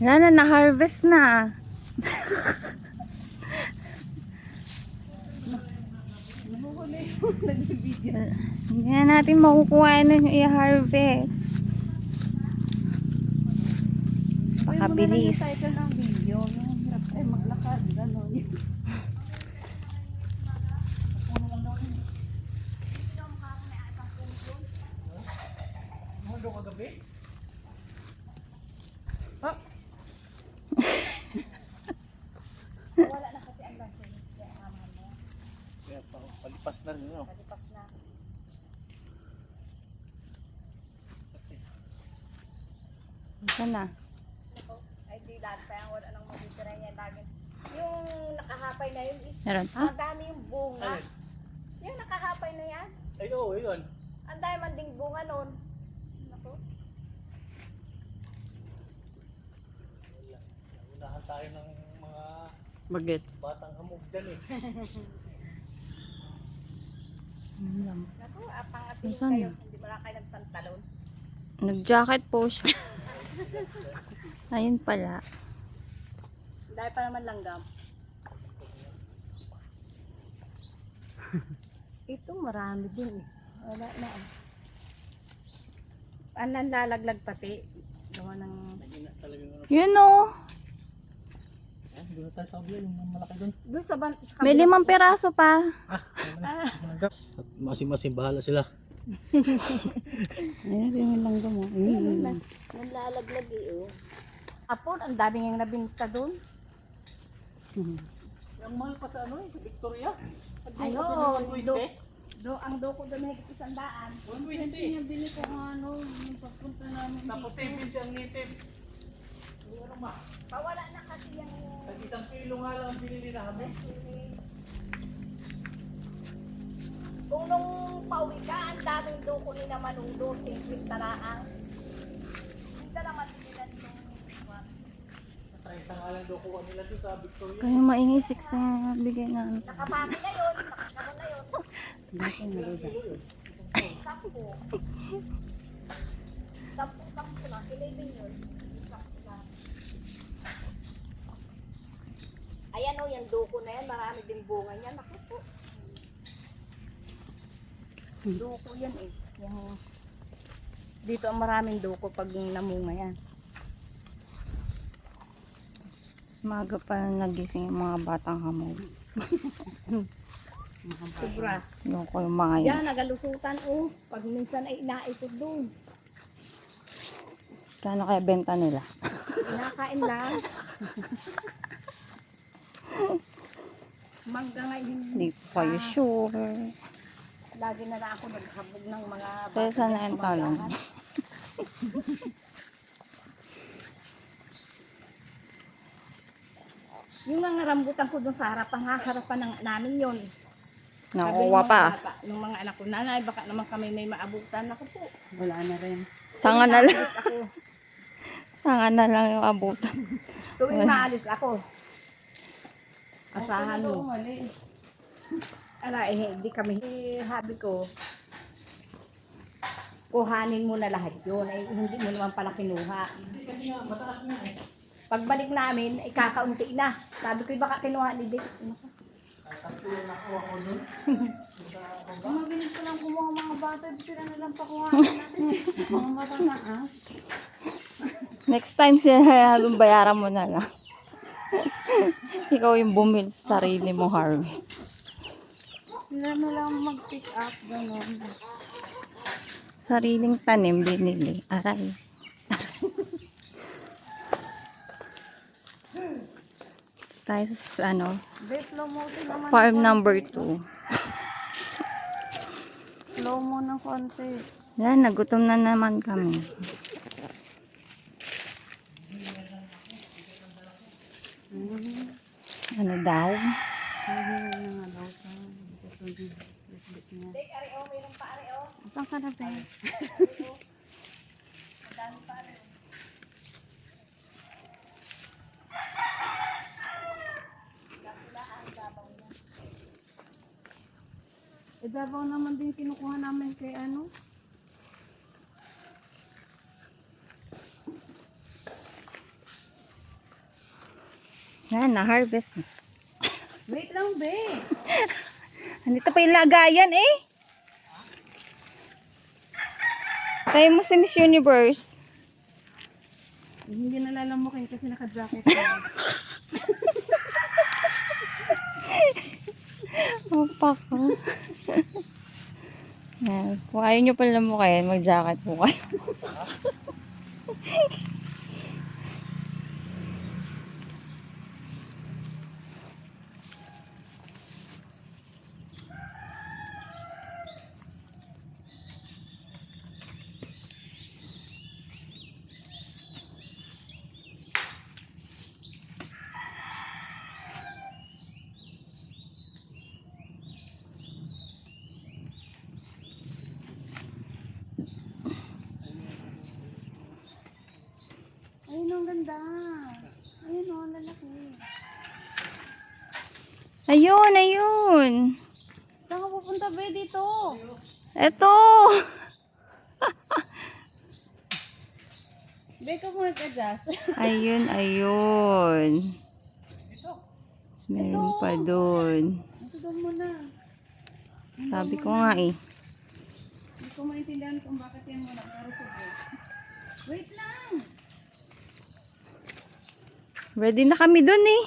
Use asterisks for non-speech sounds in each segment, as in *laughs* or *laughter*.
Wala na, na-harvest na. Hindi na natin makukuha na yung i-harvest. Pakabilis. Yung title ng video, yung hirap ay maglakad, gano'n. Kaya pa, palipas na rin yun. Ito na. Ay, di lahat pa yung wala nang magtitira niya lagi. Yung nakahapay na yun, is, Meron pa? ang dami yung bunga. Alin? Yung nakahapay na yan, Ay, oo, yun. ang dami man ding bunga nun. Naku. Unahan tayo ng mga Bagets. batang hamog dyan eh. Naku, apang ating kayo. Hindi mo lang kayo nagpantalon. Nag-jacket po siya. *laughs* Ayun pala. Dahil pa naman langgam. *laughs* Ito marami din eh. Wala na eh. Ang nanlalaglag pati. Gawa ng... Yun o. Eh, doon tayo sa kabila, yung malaki doon. Doon sa, ban- sa May limang peraso pa. Ah, At masim-masim bahala sila. Ayun yung langgam mo. Ayun na. Nanlalaglag eh oh. Apon, ang dami nga nabinta doon. Yung mahal pa sa ano eh, sa Victoria. Ayun, do, do, ang doko doon may isang daan. 120. bili ko ano, yung pagpunta namin. Tapos 70 ang native. Ano ma? Pawala na kasi yung isang kilo nga lang ang binili namin. Kung nung pauwi ka, ang daming doko ni naman nung doon, singkwit taraang. Hindi ka naman sila nung Sa isang nga lang kuha nila doon sa Victoria. Kaya maingisik sa bigay na ano. nakapami na yun, nakakaba na yun. Sampu. Sampu, sampu lang, 11 yun. Sampu lang. Ayan o, yung doko na yan, marami din bunga niyan. Naku po. Doko yan eh. Yung, dito ang maraming doko pag namunga yan. Maga pa nagising yung mga batang hamog. Sobra. Yung ko yung mga yun. Yan, nagalusutan oh. Pag minsan ay inaipod doon. Kano kaya benta nila? Kinakain lang. *laughs* Mangga nga yun. Hindi ko kayo sure. Lagi na lang ako naghabog ng mga Kaya sana yung talong. *laughs* Yung mga rambutan ko doon sa harapan, haharapan ng namin yun. Ng pa. mga bata, Ng mga anak ko, nanay, baka naman kami may maabutan. Ako po. Wala na rin. Sanga na lang. *laughs* Sanga na lang yung abutan. Tuwing maalis ako. Asahan mo. *laughs* Ala, eh, hindi kami. Eh, habi ko, kuhanin mo na lahat yun. Eh, hindi mo naman pala kinuha. Kasi nga, mataas nga eh. Pagbalik namin, eh, kakaunti na. Sabi ko, baka kinuha ni Dick. Tatlo na nakuha ko doon. *laughs* Mabilis ko lang kumuha mga bata. Sila na lang pakuha natin. *laughs* mga bata na, ah. Next time siya bayaran mo na lang. *laughs* Ikaw yung bumili sa sarili mo harvest. Sila na lang mag-pick up. Ganon. Sariling tanim binili. Aray. Tayo sa ano, farm number 2. Slow mo ng konti. Yan, nagutom na naman kami. Ano daw? Saan ka na, Ben? Ibabaw naman din kinukuha namin kay ano. Yan, na-harvest. na. Wait lang, be. *laughs* Andito pa yung lagayan eh. Tayo mo si Miss Universe. Hindi nalalamukin kasi naka-jacket ka. Opa ko. Yan. Kung ayaw nyo pala mo kayo, mag-jacket po kayo. *laughs* Ayun, ang ganda. Ayun, oh, ang lalaki. Ayun, ayun. Saan ka pupunta, be, dito? Eto. *laughs* Be, ka mo nag-adjust. *laughs* Ayun, ayun. Tapos Meron pa doon. Ito doon muna. Sabi ko nga eh. Hindi ko maintindihan kung bakit yan muna. Pero sige. Wait lang. Ready na kami doon eh.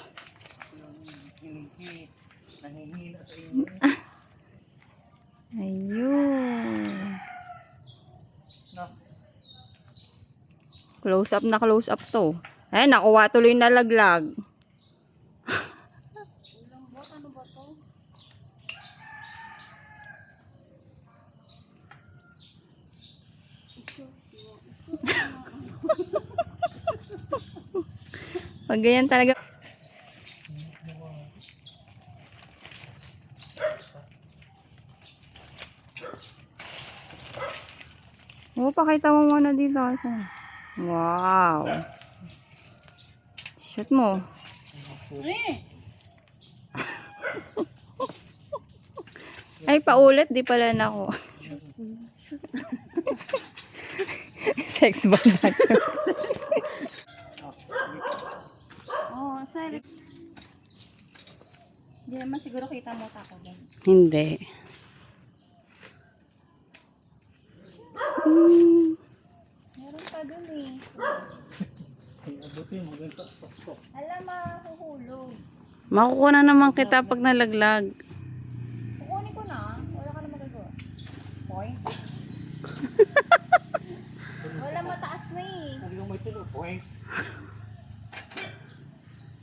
Ayun. Close up na close up to. Ay, nakuha tuloy na laglag. Ilang bot, ano ba to? Pag ganyan talaga. Oo, pakita mo muna dito. Asa? Wow. Shoot mo. *laughs* Ay, paulit. Di pala na ako. *laughs* Sex bomb natin. Sorry. Hindi naman siguro kita mo tako dyan. Hindi. Hmm. Meron pa dun eh. Abutin mo ganito. Tok, Alam, mahuhulog. Makukuha na naman kita pag nalaglag. Kukunin ko na. Wala ka na magagawa. Point. *laughs* Wala mataas na eh. Sabi ko may tulo, point.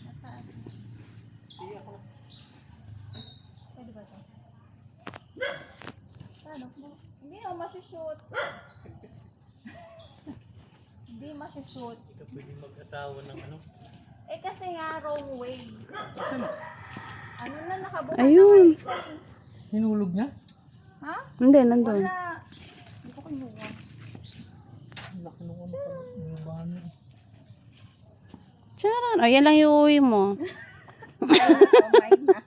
Mataas. Pwede ba to? Paano? Hindi na masushoot. Hindi masushoot. Hindi ka mag-asawa ng ano. Eh kasi nga wrong way. Saan? Ano na nakabukas Ayun. na. Hinulog niya? Ha? Hindi, nandun. Wala. Hindi ko kinuha. Laki nung ano pa. Yung bahan niya. Charan. O, yan lang yung uwi mo. Kumain *laughs* na.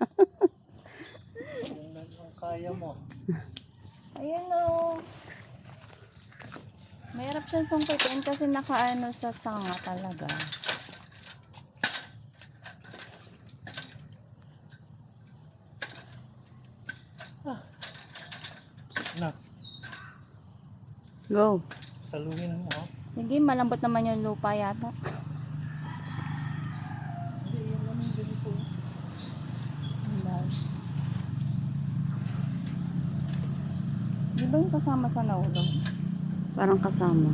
Kaya mo. Ayun o. Mahirap siyang sungkitin kasi nakaano sa sanga talaga. Na, Go. saluhin mo. Sige, malambot naman yung lupa yata. Di ba yung kasama sa naulog? Parang kasama.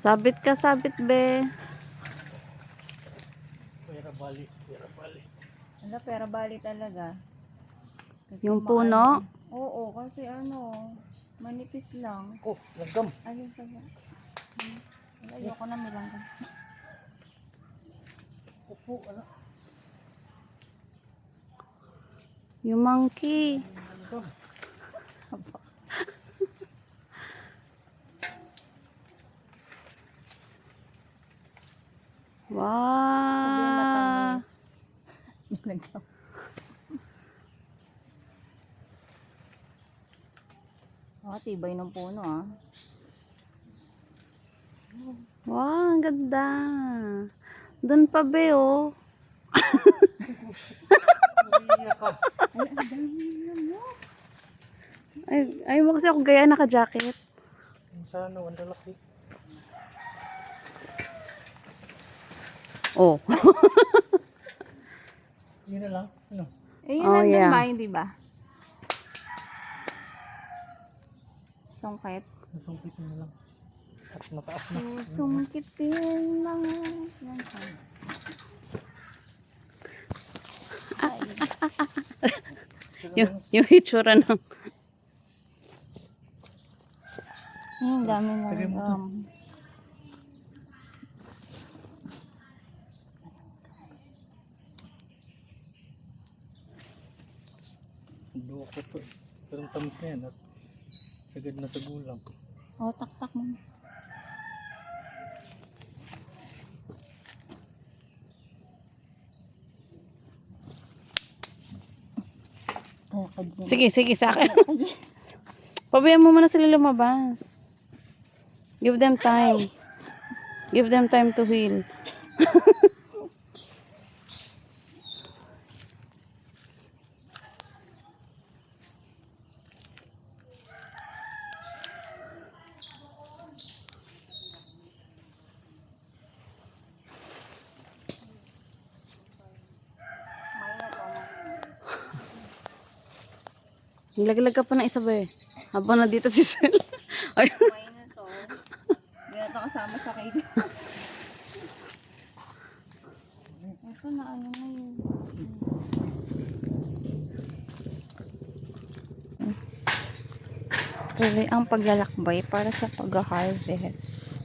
Sabit ka, sabit be. Pera bali, pera bali. Ano, pera bali talaga. Yung puno? Oo, kasi ano, manipis lang. Oh, langgam. Ayun sa Hmm. Ayoko na milangga. Upo, ano? Yung monkey. wow. Milangga. Oh, tibay ng puno ah. Wow, ang ganda. Doon pa be, oh. *laughs* Ay, ayaw mo kasi ako gaya naka-jacket. Yung Sa ano, ang lalaki. Oh. Yun na lang. Ano? Eh, yun Oh, yeah. ba? Hindi ba? Sungkit. Nasungkit mo na lang. At mataas na. Sungkitin lang. Yan ka. yung, yung hitsura ng... Ay, ang dami na. Lagay mo to. Um, Duwa ko to. Pero ang tamis na yan. At sagad na sa gulang. oh, taktak mo. Din. Sige, sige, sa akin. *laughs* Pabayaan mo muna sila lumabas. Give them time. Give them time to heal. *laughs* Laglag ka pa ng isa ba eh. Habang na dito si Sel. *laughs* Ay, Kumain na to. Hindi na kasama sa kayo. Ito na ano na yun. Tuloy ang paglalakbay para sa pag-harvest.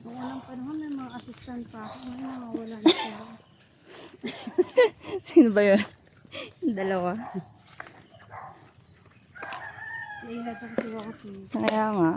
Noong unang panahon may mga assistant pa ako. Ngayon nawawala na sila. Sino ba yun? *laughs* Dalawa. Kaya nga.